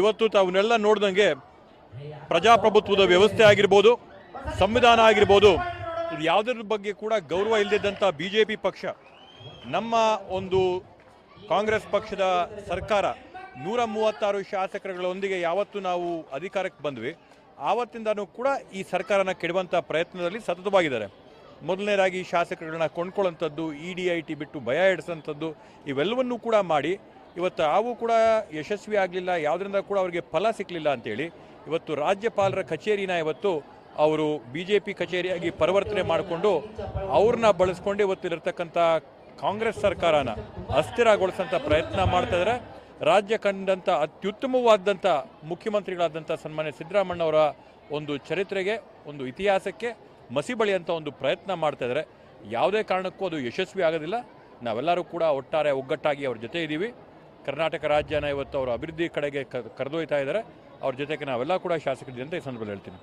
ಇವತ್ತು ತಾವನ್ನೆಲ್ಲ ನೋಡ್ದಂಗೆ ಪ್ರಜಾಪ್ರಭುತ್ವದ ವ್ಯವಸ್ಥೆ ಆಗಿರ್ಬೋದು, ಸಂವಿಧಾನ ಆಗಿರ್ಬೋದು, ಯಾವುದರ ಬಗ್ಗೆ ಕೂಡ ಗೌರವ ಇಲ್ಲದಿದ್ದಂಥ ಬಿ ಜೆ ಪಿ ಪಕ್ಷ, ನಮ್ಮ ಒಂದು ಕಾಂಗ್ರೆಸ್ ಪಕ್ಷದ ಸರ್ಕಾರ ನೂರ ಮೂವತ್ತಾರು ಶಾಸಕರುಗಳೊಂದಿಗೆ ಯಾವತ್ತು ನಾವು ಅಧಿಕಾರಕ್ಕೆ ಬಂದ್ವಿ, ಆವತ್ತಿಂದನೂ ಕೂಡ ಈ ಸರ್ಕಾರನ ಕೆಡುವಂಥ ಪ್ರಯತ್ನದಲ್ಲಿ ಸತತವಾಗಿದ್ದಾರೆ. ಮೊದಲನೇದಾಗಿ ಶಾಸಕರುಗಳನ್ನ ಕೊಂಡ್ಕೊಳ್ಳೋಂಥದ್ದು ಇ ಡಿ ಐ ಟಿ ಬಿಟ್ಟು ಭಯ ಇಡಿಸೋಂಥದ್ದು ಇವೆಲ್ಲವನ್ನೂ ಕೂಡ ಮಾಡಿ ಇವತ್ತು ಅವು ಕೂಡ ಯಶಸ್ವಿ ಆಗಲಿಲ್ಲ, ಯಾವುದರಿಂದ ಕೂಡ ಅವರಿಗೆ ಫಲ ಸಿಕ್ಕಲಿಲ್ಲ ಅಂತೇಳಿ ಇವತ್ತು ರಾಜ್ಯಪಾಲರ ಕಚೇರಿನ ಇವತ್ತು ಅವರು ಬಿ ಜೆ ಪಿ ಕಚೇರಿಯಾಗಿ ಪರಿವರ್ತನೆ ಮಾಡಿಕೊಂಡು ಅವ್ರನ್ನ ಬಳಸ್ಕೊಂಡು ಇವತ್ತಿರತಕ್ಕಂಥ ಕಾಂಗ್ರೆಸ್ ಸರ್ಕಾರನ ಅಸ್ಥಿರಗೊಳಿಸೋಂಥ ಪ್ರಯತ್ನ ಮಾಡ್ತಾ ಇದ್ದಾರೆ ರಾಜ್ಯ ಕಂಡಂಥ ಅತ್ಯುತ್ತಮವಾದಂಥ ಮುಖ್ಯಮಂತ್ರಿಗಳಾದಂಥ ಸನ್ಮಾನ್ಯ ಸಿದ್ದರಾಮಣ್ಣವರ ಒಂದು ಚರಿತ್ರೆಗೆ, ಒಂದು ಇತಿಹಾಸಕ್ಕೆ ಮಸಿ ಬಳಿಯಂಥ ಒಂದು ಪ್ರಯತ್ನ ಮಾಡ್ತಾ ಇದ್ದಾರೆ ಯಾವುದೇ ಕಾರಣಕ್ಕೂ ಅದು ಯಶಸ್ವಿ ಆಗೋದಿಲ್ಲ. ನಾವೆಲ್ಲರೂ ಕೂಡ ಒಟ್ಟಾರೆ ಒಗ್ಗಟ್ಟಾಗಿ ಅವ್ರ ಜೊತೆ ಇದ್ದೀವಿ ಕರ್ನಾಟಕ ರಾಜ್ಯನ ಇವತ್ತು ಅವರು ಅಭಿವೃದ್ಧಿ ಕಡೆಗೆ ಕರೆದೊಯ್ತಾ ಇದ್ದಾರೆ. ಅವ್ರ ಜೊತೆಗೆ ನಾವೆಲ್ಲ ಕೂಡ ಶಾಸಕರಿದೆ ಅಂತ ಈ ಸಂದರ್ಭದಲ್ಲಿ ಹೇಳ್ತೀನಿ.